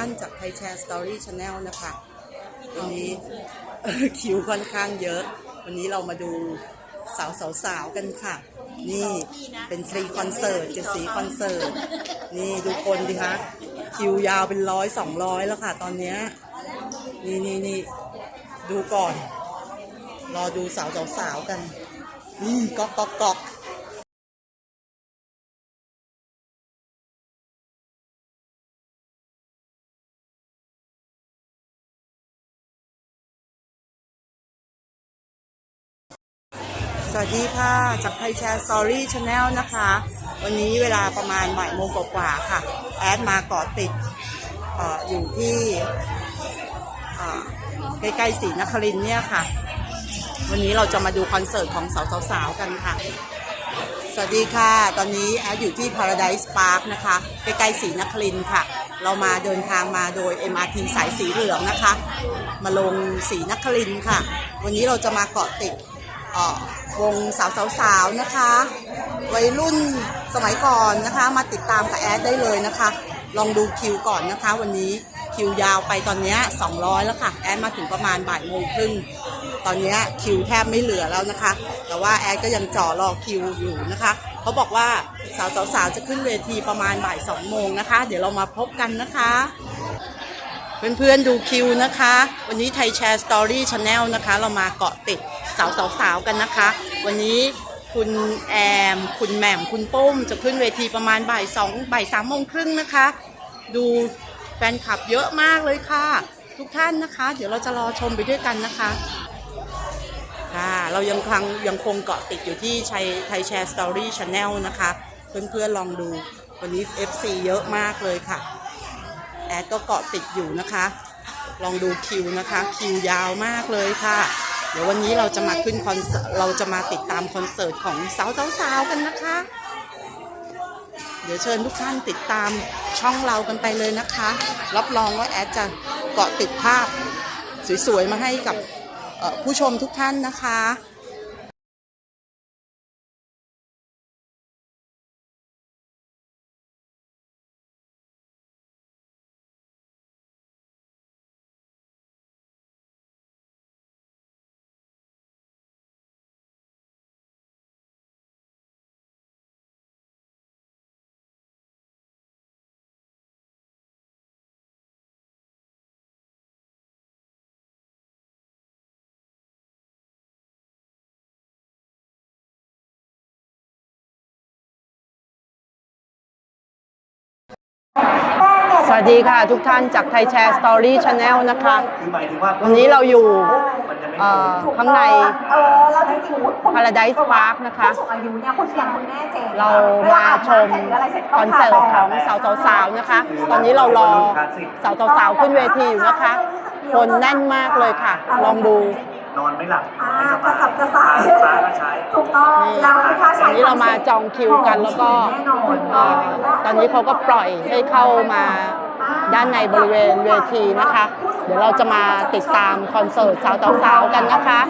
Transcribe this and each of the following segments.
านจากไทยแชร์สตอรี่ชาแนลนะคะวันนี้คิวค่อนข้างเยอะ วันนี้เรามาดูสาวสาวสาวๆกันค่ะ นี่เป็นฟรีคอนเสิร์ตเจสีคอนเสิร์ต นี่ดูคนดิคะคิวยาวเป็นร้อยสองร้อยแล้วค่ะ ตอนเนี้ยนี่นี่นี่ดูก่อน รอดูสาวสาวสาวๆกัน นี่ก๊อกก๊อกก๊อก วัสดีค่ะ จากไทยแชร์สตอรี่ชาแนลนะคะ วันนี้เวลาประมาณบ่ายโมงกว่าๆค่ะ แอดมาเกาะติดออยู่ที่ใกล้ๆศรีนครินเนี่ยค่ะ วันนี้เราจะมาดูคอนเสิร์ตของสาวๆกันค่ะ สวัสดีค่ะ ตอนนี้แอดอยู่ที่ Paradise Park นะคะ ใกล้ๆศรีนครินค่ะ เรามาเดินทางมาโดย MRT สายสีเหลืองนะคะ มาลงศรีนครินค่ะ วันนี้เราจะมาเกาะติด เอ่อวงสาวๆนะคะ วัยรุ่นสมัยก่อนนะคะ มาติดตามกับแอดได้เลยนะคะ ลองดูคิวก่อนนะคะ วันนี้คิวยาวไปตอนนี้200 แล้วค่ะ แอดมาถึงประมาณบ่ายโมงครึ่งตอนนี้คิวแทบไม่เหลือแล้วนะคะ แต่ว่าแอดก็ยังจ่อรอคิวอยู่นะคะเขาบอกว่าสาวๆจะขึ้นเวทีประมาณบ่ายสองโมงนะคะ เดี๋ยวเรามาพบกันนะคะเพื่อนๆดูคิวนะคะ วันนี้ไทยแชร์สตอรี่ชาแนลนะคะ เรามาเกาะติด สาวๆกันนะคะ วันนี้คุณแอม คุณแหม่ม คุณป้มจะขึ้นเวทีประมาณบ่ายสองบ่ายสามโมงครึ่งนะคะ ดูแฟนคลับเยอะมากเลยค่ะ ทุกท่านนะคะ เดี๋ยวเราจะรอชมไปด้วยกันนะคะค่ะเรายังคงยังคงเกาะติดอยู่ที่ชัยไทยแชร์สตอรี่ชาแนลนะคะ เพื่อนๆลองดูวันนี้ FC เยอะมากเลยค่ะ แอดก็เกาะติดอยู่นะคะ ลองดูคิวนะคะ คิวยาวมากเลยค่ะ เดี๋ยววันนี้เราจะมาขึ้นคอนเสิร์ตเราจะมาติดตามคอนเสิร์ตของสาวๆๆกันนะคะ เดี๋ยวเชิญทุกท่านติดตามช่องเรากันไปเลยนะคะ รับรองว่าแอดจะเกาะติดภาพสวยๆมาให้กับผู้ชมทุกท่านนะคะ วัสดีค่ะทุกท่านจากไทยแชร์สตอรี่ชาแนลนะคะ คือหมายถึงว่าวันนี้เราอยู่มันจะไม่เอ่อถูกข้างใน เออเราจริงๆคุณ Paradise Park นะคะ ผู้สูงอายุเนี่ยคุณอย่างคุณแม่เจนเรามาชมคอนเสิร์ตของสาวๆๆนะคะ ตอนนี้เรารอสาวๆๆขึ้นเวทีอยู่นะคะ คนแน่นมากเลยค่ะ ลองดู นอนไม่หลับอ่ากระสับกระส่ายฟ้าก็ใช้ ถูกต้องนี่เราไม่ค้าตใช้อนนี้เรามาจองคิวกันแล้วก็แน่นอนเอ่อตอนนี้เขาก็ปล่อยให้เข้ามา ด้านในบริเวณเวทีนะคะ เดี๋ยวเราจะมาติดตามคอนเสิร์ตสาวๆๆกันนะคะ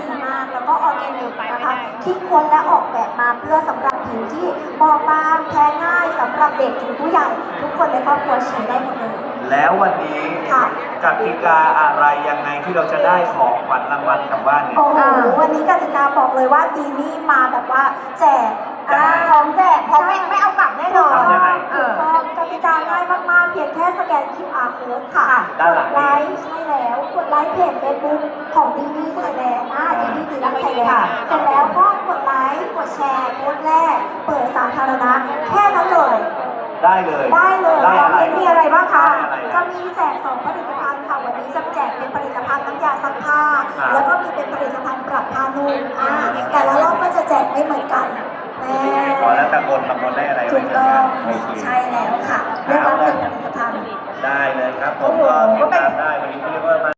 แล้วก็ออร์แกนิกนะคะคิดค้นและออกแบบมาเพื่อสำหรับผิวที่บอบบางแพ้ง่ายสำหรับเด็กถึงผู้ใหญ่ ทุกคนในครอบครัวใช้ได้หมดเลยแล้ววันนี้ค่ะกติกาอะไรยังไงที่เราจะได้ของขวัญรางวัลกลับบ้านเนี่ยโอ้โหวันนี้กติกาบอกเลยว่าดีนี่มาแบบว่าแจกอ่าพร้อมแจกพร้อมไม่ไม่เอากลับแน่นอนทำยังไงเออกติกาง่ายมากๆเพียงแค่สแกน QR code ค่ะด้านหลังกดไลค์ใช่แล้วกดไลค์เพจ Facebook ของดีนี่ไทยแลนด์อ่าดีนี่ดีนี่ไทยแลนด์เสร็จแล้วก็กดไลค์กดแชร์โพสต์แรก เปิดสาธารณะแค่นั้นเลย ได้เลย ได้เลยได้อะไรมีอะไรบ้างคะได้อะไรจะมีแจกสองผลิตภัณฑ์ค่ะวันนี้จะแจกเป็นผลิตภัณฑ์น้ำยาซักผ้าครับแล้วก็มีเป็นผลิตภัณฑ์ปรับผ้านุ่มอ่าแต่ละรอบก็จะแจกไม่เหมือนกัน แม่พอแล้วแต่คนบางคนได้อะไรถูกต้องโอเคใช่แล้วค่ะเลือกรับหนึ่งผลิตภัณฑ์ได้เลยครับผมก็ติดตามได้วันนี้เขาเรียกว่ามา